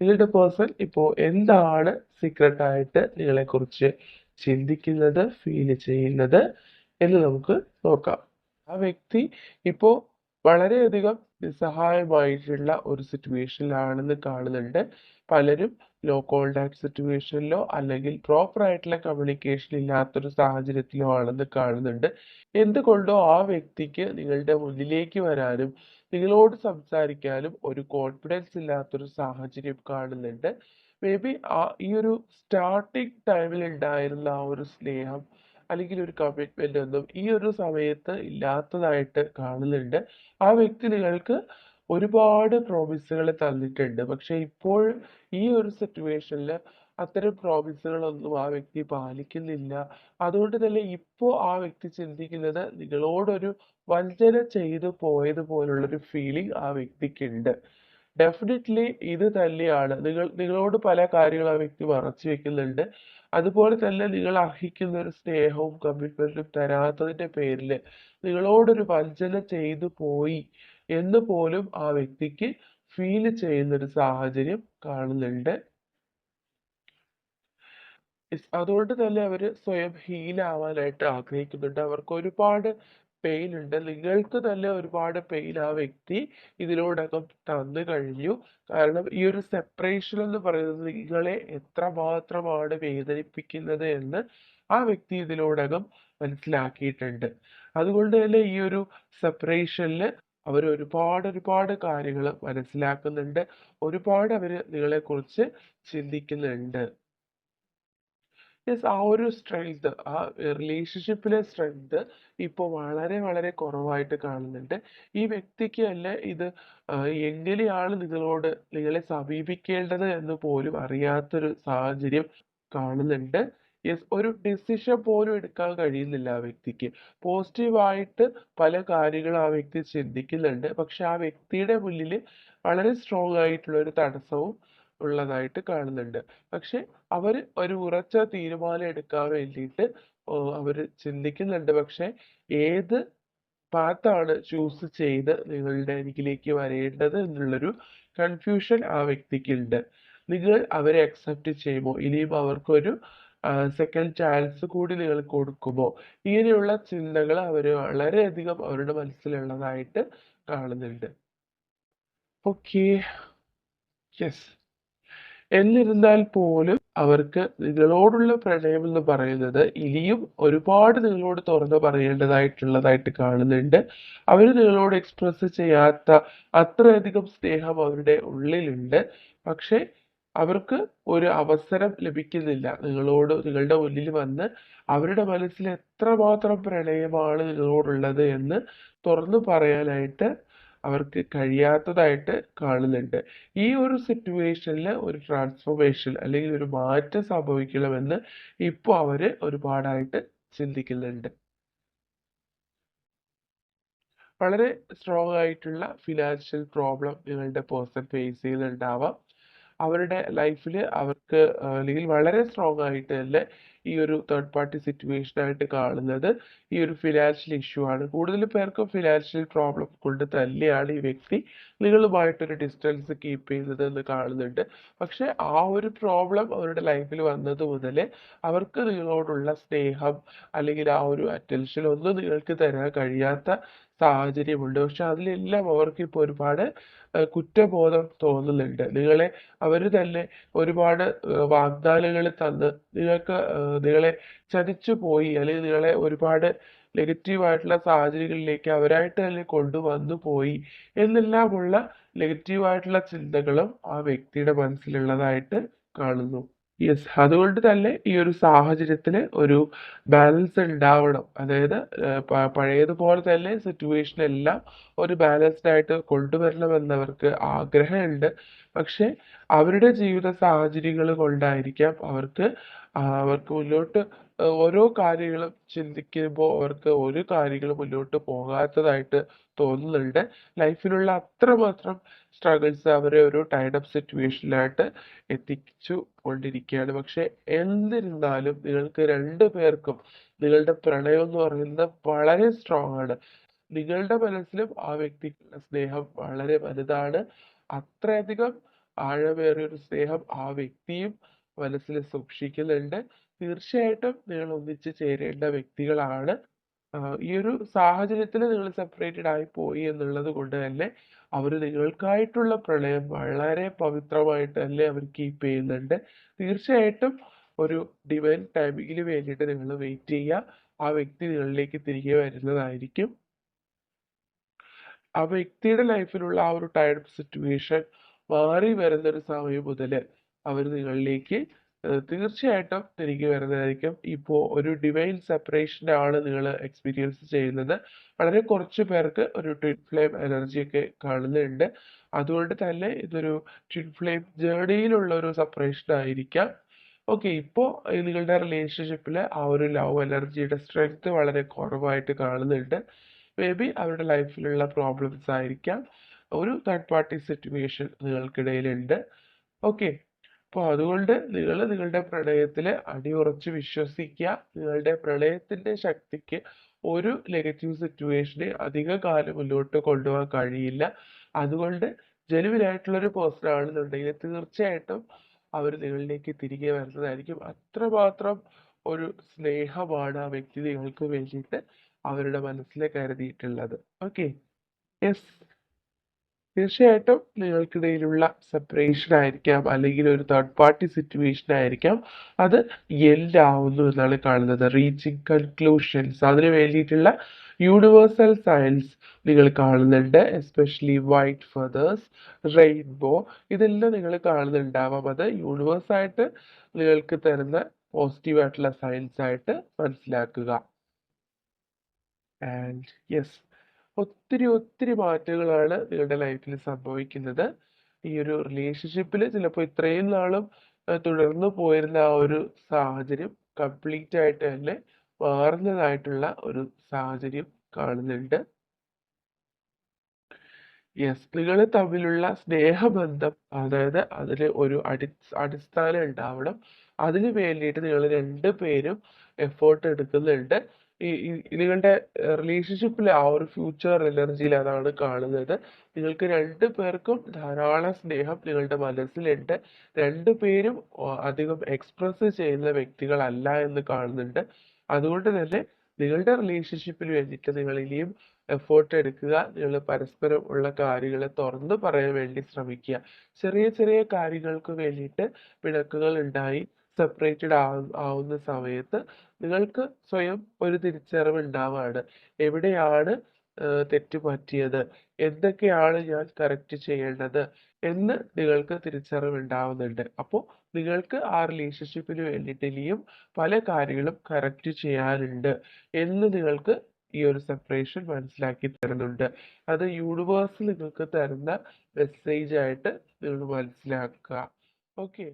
നിങ്ങളുടെ പേഴ്സൺ ഇപ്പോൾ എന്താണ് സീക്രട്ട് ആയിട്ട് നിങ്ങളെക്കുറിച്ച് ചിന്തിക്കുന്നത് ഫീൽ ചെയ്യുന്നത് എന്ന് നമുക്ക് നോക്കാം. ആ വ്യക്തി ഇപ്പോൾ വളരെയധികം നിസ്സഹായമായിട്ടുള്ള ഒരു സിറ്റുവേഷനിലാണെന്ന് കാണുന്നുണ്ട്. പലരും ലോ കോണ്ടാക്ട് സിറ്റുവേഷനിലോ അല്ലെങ്കിൽ പ്രോപ്പർ ആയിട്ടുള്ള കമ്മ്യൂണിക്കേഷൻ ഇല്ലാത്തൊരു സാഹചര്യത്തിലോ ആണെന്ന് കാണുന്നുണ്ട്. എന്തുകൊണ്ടോ ആ വ്യക്തിക്ക് നിങ്ങളുടെ മുന്നിലേക്ക് വരാനും നിങ്ങളോട് സംസാരിക്കാനും ഒരു കോൺഫിഡൻസ് ഇല്ലാത്തൊരു സാഹചര്യം കാണുന്നുണ്ട്. മേ ബി ആ ഈ ഒരു സ്റ്റാർട്ടിങ് ടൈമിൽ ഉണ്ടായിരുന്ന ആ ഒരു സ്നേഹം അല്ലെങ്കിൽ ഒരു കമ്മിറ്റ്മെന്റ് ഒന്നും ഈ ഒരു സമയത്ത് ഇല്ലാത്തതായിട്ട് കാണുന്നുണ്ട്. ആ വ്യക്തി നിങ്ങൾക്ക് ഒരുപാട് പ്രോമിസുകൾ തന്നിട്ടുണ്ട്. പക്ഷെ ഇപ്പോൾ ഈ ഒരു സിറ്റുവേഷനിൽ അത്തരം പ്രോമിസുകളൊന്നും ആ വ്യക്തി പാലിക്കുന്നില്ല. അതുകൊണ്ട് തന്നെ ഇപ്പോൾ ആ വ്യക്തി ചിന്തിക്കുന്നത് നിങ്ങളോടൊരു വഞ്ചന ചെയ്തു പോയതുപോലുള്ളൊരു ഫീലിംഗ് ആ വ്യക്തിക്കുണ്ട്. ഡെഫിനറ്റ്ലി ഇത് തന്നെയാണ്. നിങ്ങൾ നിങ്ങളോട് പല കാര്യങ്ങളും ആ വ്യക്തി മറച്ചു വെക്കുന്നുണ്ട്. അതുപോലെ തന്നെ നിങ്ങൾ അർഹിക്കുന്ന ഒരു സ്നേഹവും കമ്മിറ്റ്മെന്റും തരാത്തതിന്റെ പേരിൽ നിങ്ങളോടൊരു വഞ്ചന ചെയ്തു പോയി. എന്ന് പോലും ആ വ്യക്തിക്ക് ഫീൽ ചെയ്യുന്ന ഒരു സാഹചര്യം കാണുന്നുണ്ട്. അതുകൊണ്ട് തന്നെ അവർ സ്വയം ഹീൽ ആവാനായിട്ട് ആഗ്രഹിക്കുന്നുണ്ട്. അവർക്ക് ഒരുപാട് പെയിൻ ഉണ്ട്. നിങ്ങൾക്ക് തന്നെ ഒരുപാട് പെയിൻ ആ വ്യക്തി ഇതിനോടകം തന്നു കഴിഞ്ഞു. കാരണം ഈ ഒരു സെപ്പറേഷൻ എന്ന് പറയുന്നത് നിങ്ങളെ എത്രമാത്രമാണ് വേദനിപ്പിക്കുന്നത് എന്ന് ആ വ്യക്തി ഇതിനോടകം മനസ്സിലാക്കിയിട്ടുണ്ട്. അതുകൊണ്ട് തന്നെ ഈ ഒരു സെപ്പറേഷനിൽ അവർ ഒരുപാട് ഒരുപാട് കാര്യങ്ങൾ മനസ്സിലാക്കുന്നുണ്ട്. ഒരുപാട് അവർ നിങ്ങളെക്കുറിച്ച് ചിന്തിക്കുന്നുണ്ട്. യെസ് ആ ഒരു സ്ട്രെങ്ത് ആ റിലേഷൻഷിപ്പിലെ സ്ട്രെങ്ത് ഇപ്പോൾ വളരെ വളരെ കുറവായിട്ട് കാണുന്നുണ്ട്. ഈ വ്യക്തിക്ക് അല്ല ഇത് എങ്ങനെയാണ് നിങ്ങളോട് നിങ്ങളെ സമീപിക്കേണ്ടത് എന്ന് പോലും അറിയാത്തൊരു സാഹചര്യം കാണുന്നുണ്ട്. യെസ് ഒരു ഡിസിഷൻ പോലും എടുക്കാൻ കഴിയുന്നില്ല ആ വ്യക്തിക്ക്. പോസിറ്റീവായിട്ട് പല കാര്യങ്ങളും ആ വ്യക്തി ചിന്തിക്കുന്നുണ്ട്. പക്ഷെ ആ വ്യക്തിയുടെ മുന്നിൽ വളരെ സ്ട്രോങ് ആയിട്ടുള്ള ഒരു തടസ്സവും ഉള്ളതായിട്ട് കാണുന്നുണ്ട്. പക്ഷെ അവർ ഒരു ഉറച്ച തീരുമാനം എടുക്കാൻ വേണ്ടിയിട്ട് അവർ ചിന്തിക്കുന്നുണ്ട്. പക്ഷെ ഏത് പാത്താണ് ചൂസ് ചെയ്ത് നിങ്ങളുടെ അരികിലേക്ക് വരേണ്ടത് എന്നുള്ളൊരു കൺഫ്യൂഷൻ ആ വ്യക്തിക്കുണ്ട്. നിങ്ങൾ അവരെ അക്സെപ്റ്റ് ചെയ്യുമോ? ഇനിയും അവർക്കൊരു സെക്കൻഡ് ചാൻസ് കൂടി നിങ്ങൾ കൊടുക്കുമോ ഇങ്ങനെയുള്ള ചിന്തകൾ അവർ വളരെയധികം അവരുടെ മനസ്സിലുള്ളതായിട്ട് കാണുന്നുണ്ട്. ഓക്കെ യെസ് എന്നിരുന്നാൽ പോലും അവർക്ക് നിങ്ങളോടുള്ള പ്രണയം എന്ന് പറയുന്നത് ഇനിയും ഒരുപാട് നിങ്ങളോട് തുറന്നു പറയേണ്ടതായിട്ടുള്ളതായിട്ട് കാണുന്നുണ്ട്. അവർ നിങ്ങളോട് എക്സ്പ്രസ് ചെയ്യാത്ത അത്രയധികം സ്നേഹം അവരുടെ ഉള്ളിലുണ്ട്. പക്ഷെ അവർക്ക് ഒരു അവസരം ലഭിക്കുന്നില്ല. നിങ്ങളോട് നിങ്ങളുടെ മുന്നിൽ വന്ന് അവരുടെ മനസ്സിൽ എത്രമാത്രം പ്രണയമാണ് നിങ്ങളോടുള്ളത് എന്ന് തുറന്നു പറയാനായിട്ട് അവർക്ക് കഴിയാത്തതായിട്ട് കാണുന്നുണ്ട്. ഈ ഒരു സിറ്റുവേഷനിൽ ഒരു ട്രാൻസ്ഫോർമേഷൻ അല്ലെങ്കിൽ ഒരു മാറ്റം സംഭവിക്കണമെന്ന് ഇപ്പോൾ അവർ ഒരുപാടായിട്ട് ചിന്തിക്കുന്നുണ്ട്. വളരെ സ്ട്രോങ് ആയിട്ടുള്ള ഫിനാൻഷ്യൽ പ്രോബ്ലം നിങ്ങളുടെ പേഴ്സൺ ഫേസ് ചെയ്യുന്നുണ്ടാവാം അവരുടെ ലൈഫിൽ അവർക്ക് അല്ലെങ്കിൽ വളരെ സ്ട്രോങ് ആയിട്ട് തന്നെ ഈ ഒരു തേർഡ് പാർട്ടി സിറ്റുവേഷൻ ആയിട്ട് കാണുന്നത് ഈ ഒരു ഫിനാൻഷ്യൽ ഇഷ്യൂ ആണ്. കൂടുതൽ പേർക്കും ഫിനാൻഷ്യൽ പ്രോബ്ലം കൊണ്ട് തന്നെയാണ് ഈ വ്യക്തി നിങ്ങളുമായിട്ടൊരു ഡിസ്റ്റൻസ് കീപ്പ് ചെയ്യുന്നത് എന്ന് കാണുന്നുണ്ട്. പക്ഷെ ആ ഒരു പ്രോബ്ലം അവരുടെ ലൈഫിൽ വന്നത് മുതൽ അവർക്ക് നിങ്ങളോടുള്ള സ്നേഹം അല്ലെങ്കിൽ ആ ഒരു അറ്റൻഷൻ ഒന്നും നിങ്ങൾക്ക് തരാൻ കഴിയാത്ത സാഹചര്യമുണ്ട്. പക്ഷെ അതിലെല്ലാം അവർക്ക് ഇപ്പോൾ ഒരുപാട് കുറ്റബോധം തോന്നുന്നുണ്ട്. നിങ്ങളെ അവർ തന്നെ ഒരുപാട് വാഗ്ദാനങ്ങൾ തന്ന് നിങ്ങൾക്ക് നിങ്ങളെ ചതിച്ചു പോയി അല്ലെങ്കിൽ നിങ്ങളെ ഒരുപാട് നെഗറ്റീവ് ആയിട്ടുള്ള സാഹചര്യങ്ങളിലേക്ക് അവരായിട്ട് തന്നെ കൊണ്ടുവന്നു പോയി എന്നെല്ലാമുള്ള നെഗറ്റീവ് ആയിട്ടുള്ള ചിന്തകളും ആ വ്യക്തിയുടെ മനസ്സിലുള്ളതായിട്ട് കാണുന്നു. യെസ് അതുകൊണ്ട് തന്നെ ഈ ഒരു സാഹചര്യത്തിൽ ഒരു ബാലൻസ് ഉണ്ടാവണം. അതായത് പഴയതുപോലെ തന്നെ സിറ്റുവേഷൻ എല്ലാം ഒരു ബാലൻസ്ഡ് ആയിട്ട് കൊണ്ടുവരണമെന്നവർക്ക് ആഗ്രഹമുണ്ട്. പക്ഷെ അവരുടെ ജീവിത സാഹചര്യങ്ങൾ കൊണ്ടായിരിക്കാം അവർക്ക് അവർക്ക് മുന്നോട്ട് ഓരോ കാര്യങ്ങളും ചിന്തിക്കുമ്പോൾ അവർക്ക് ഒരു കാര്യങ്ങളും മുന്നോട്ട് പോകാത്തതായിട്ട് തോന്നുന്നുണ്ട്. ലൈഫിലുള്ള അത്രമാത്രം സ്ട്രഗിൾസ് അവരെ ഒരു ടൈഡ് അപ്പ് സിറ്റുവേഷനിലായിട്ട് എത്തിച്ചു കൊണ്ടിരിക്കുകയാണ്. പക്ഷെ എന്നിരുന്നാലും നിങ്ങൾക്ക് രണ്ടു പേർക്കും നിങ്ങളുടെ പ്രണയം എന്ന് പറയുന്നത് വളരെ സ്ട്രോങ് ആണ്. നിങ്ങളുടെ മനസ്സിലും ആ വ്യക്തിക്കുള്ള സ്നേഹം വളരെ വലുതാണ്. അത്രയധികം ആഴമേറിയ ഒരു സ്നേഹം ആ വ്യക്തിയും മനസ്സിൽ സൂക്ഷിക്കുന്നുണ്ട്. തീർച്ചയായിട്ടും നിങ്ങൾ ഒന്നിച്ച് ചേരേണ്ട വ്യക്തികളാണ്. ഈ ഒരു സാഹചര്യത്തിൽ നിങ്ങൾ സെപ്പറേറ്റഡ് ആയി പോയി എന്നുള്ളത് കൊണ്ട് തന്നെ അവർ നിങ്ങൾക്കായിട്ടുള്ള പ്രണയം വളരെ പവിത്രമായിട്ട് തന്നെ അവർ കീപ്പ് ചെയ്യുന്നുണ്ട്. തീർച്ചയായിട്ടും ഒരു ഡിവൈൻ ടൈമിങ്ങിന് വേണ്ടിയിട്ട് നിങ്ങൾ വെയിറ്റ് ചെയ്യുക. ആ വ്യക്തി നിങ്ങളിലേക്ക് തിരികെ വരുന്നതായിരിക്കും. ആ വ്യക്തിയുടെ ലൈഫിലുള്ള ആ ഒരു ടൈർഡ് സിറ്റുവേഷൻ മാറി വരുന്ന ഒരു സമയം മുതൽ അവർ നിങ്ങളിലേക്ക് തീർച്ചയായിട്ടും തിരികെ വരുന്നതായിരിക്കും. ഇപ്പോൾ ഒരു ഡിവൈൻ സെപ്പറേഷൻ ആണ് നിങ്ങൾ എക്സ്പീരിയൻസ് ചെയ്യുന്നത്. വളരെ കുറച്ച് പേർക്ക് ഒരു ട്വിൻ ഫ്ലെയിം എനർജി ഒക്കെ കാണുന്നുണ്ട്. അതുകൊണ്ട് തന്നെ ഇതൊരു ട്വിൻ ഫ്ലെയിം ജേർണിയിലുള്ള ഒരു സെപ്പറേഷൻ ആയിരിക്കാം. ഓക്കെ ഇപ്പോൾ നിങ്ങളുടെ റിലേഷൻഷിപ്പിൽ ആ ഒരു ലവ് എനർജിയുടെ സ്ട്രെങ്ത് വളരെ കുറവായിട്ട് കാണുന്നുണ്ട്. മേ ബി അവരുടെ ലൈഫിലുള്ള പ്രോബ്ലംസ് ആയിരിക്കാം. ഒരു തേർഡ് പാർട്ടി സിറ്റുവേഷൻ നിങ്ങൾക്കിടയിലുണ്ട്. ഓക്കെ അപ്പോൾ അതുകൊണ്ട് നിങ്ങൾ നിങ്ങളുടെ പ്രണയത്തിൽ അടിയുറച്ച് വിശ്വസിക്കുക നിങ്ങളുടെ പ്രണയത്തിന്റെ ശക്തിക്ക് ഒരു നെഗറ്റീവ് സിറ്റുവേഷനെ അധിക കാലം മുന്നോട്ട് കൊണ്ടുപോകാൻ കഴിയില്ല. അതുകൊണ്ട് ജനുവിനായിട്ടുള്ള ഒരു പേഴ്സൺ ആണെന്നുണ്ടെങ്കിൽ തീർച്ചയായിട്ടും അവർ നിങ്ങളിലേക്ക് തിരികെ വരുന്നതായിരിക്കും. അത്രമാത്രം ഒരു സ്നേഹമാണ് ആ വ്യക്തി നിങ്ങൾക്ക് വേണ്ടിയിട്ട് അവരുടെ മനസ്സിൽ കരുതിയിട്ടുള്ളത്. ഓക്കെ യെസ് തീർച്ചയായിട്ടും നിങ്ങൾക്കിടയിലുള്ള സെപ്പറേഷൻ ആയിരിക്കാം അല്ലെങ്കിൽ ഒരു തേർഡ് പാർട്ടി സിറ്റുവേഷൻ ആയിരിക്കാം. അത് എൻഡ് ആവുന്നു എന്നാണ് കാണുന്നത്. റീച്ചിങ് കൺക്ലൂഷൻസ് അതിന് വേണ്ടിയിട്ടുള്ള യൂണിവേഴ്സൽ സയൻസ് നിങ്ങൾ കാണുന്നുണ്ട്. എസ്പെഷ്യലി വൈറ്റ് ഫെതേഴ്സ് റെയിൻബോ ഇതെല്ലാം നിങ്ങൾ കാണുന്നുണ്ടാവാം. അത് യൂണിവേഴ്സ് ആയിട്ട് നിങ്ങൾക്ക് തരുന്ന പോസിറ്റീവ് ആയിട്ടുള്ള സയൻസ് ആയിട്ട് മനസ്സിലാക്കുക. ആൻഡ് യെസ് ഒത്തിരി ഒത്തിരി മാറ്റങ്ങളാണ് നിങ്ങളുടെ ലൈഫിൽ സംഭവിക്കുന്നത്. ഈ ഒരു റിലേഷൻഷിപ്പിൽ ചിലപ്പോൾ ഇത്രയും നാളും തുടർന്നു പോയിരുന്ന ആ ഒരു സാഹചര്യം കംപ്ലീറ്റ് ആയിട്ട് തന്നെ മാറുന്നതായിട്ടുള്ള ഒരു സാഹചര്യം കാണുന്നുണ്ട്. യെസ് നിങ്ങൾ തമ്മിലുള്ള സ്നേഹബന്ധം അതായത് അതിന് ഒരു അടി അടിസ്ഥാനം ഉണ്ടാവണം. അതിന് വേണ്ടിയിട്ട് നിങ്ങൾ രണ്ടു പേരും എഫേർട്ട് എടുക്കുന്നുണ്ട്. ഈ നിങ്ങളുടെ റിലേഷൻഷിപ്പിലെ ആ ഒരു ഫ്യൂച്ചർ എനർജിയിൽ അതാണ് കാണുന്നത്. നിങ്ങൾക്ക് രണ്ട് പേർക്കും ധാരാളം സ്നേഹം നിങ്ങളുടെ മനസ്സിലുണ്ട്. രണ്ട് പേരും അധികം എക്സ്പ്രസ് ചെയ്യുന്ന വ്യക്തികളല്ല എന്ന് കാണുന്നുണ്ട്. അതുകൊണ്ട് തന്നെ നിങ്ങളുടെ റിലേഷൻഷിപ്പിന് വേണ്ടിയിട്ട് നിങ്ങൾ ഇനിയും എഫേർട്ട് എടുക്കുക. നിങ്ങൾ പരസ്പരം ഉള്ള കാര്യങ്ങളെ തുറന്നു പറയാൻ വേണ്ടി ശ്രമിക്കുക. ചെറിയ ചെറിയ കാര്യങ്ങൾക്ക് വേണ്ടിയിട്ട് പിണക്കുകൾ ഉണ്ടായി. സെപ്പറേറ്റഡ് ആവുന്ന സമയത്ത് നിങ്ങൾക്ക് സ്വയം ഒരു തിരിച്ചറിവ് എവിടെയാണ് തെറ്റ് പറ്റിയത്? എന്തൊക്കെയാണ് ഞാൻ കറക്റ്റ് ചെയ്യേണ്ടത്? എന്ന് നിങ്ങൾക്ക് തിരിച്ചറിവ് ഉണ്ടാവുന്നുണ്ട് അപ്പോൾ നിങ്ങൾക്ക് ആ റിലേഷൻഷിപ്പിന് വേണ്ടിയിട്ട് ഇനിയും പല കാര്യങ്ങളും കറക്റ്റ് ചെയ്യാനുണ്ട് എന്ന് നിങ്ങൾക്ക് ഈ ഒരു സെപ്പറേഷൻ മനസ്സിലാക്കി തരുന്നുണ്ട്. അത് യൂണിവേഴ്സ് നിങ്ങൾക്ക് തരുന്ന മെസ്സേജ് ആയിട്ട് നിങ്ങൾ മനസ്സിലാക്കുക. ഓക്കെ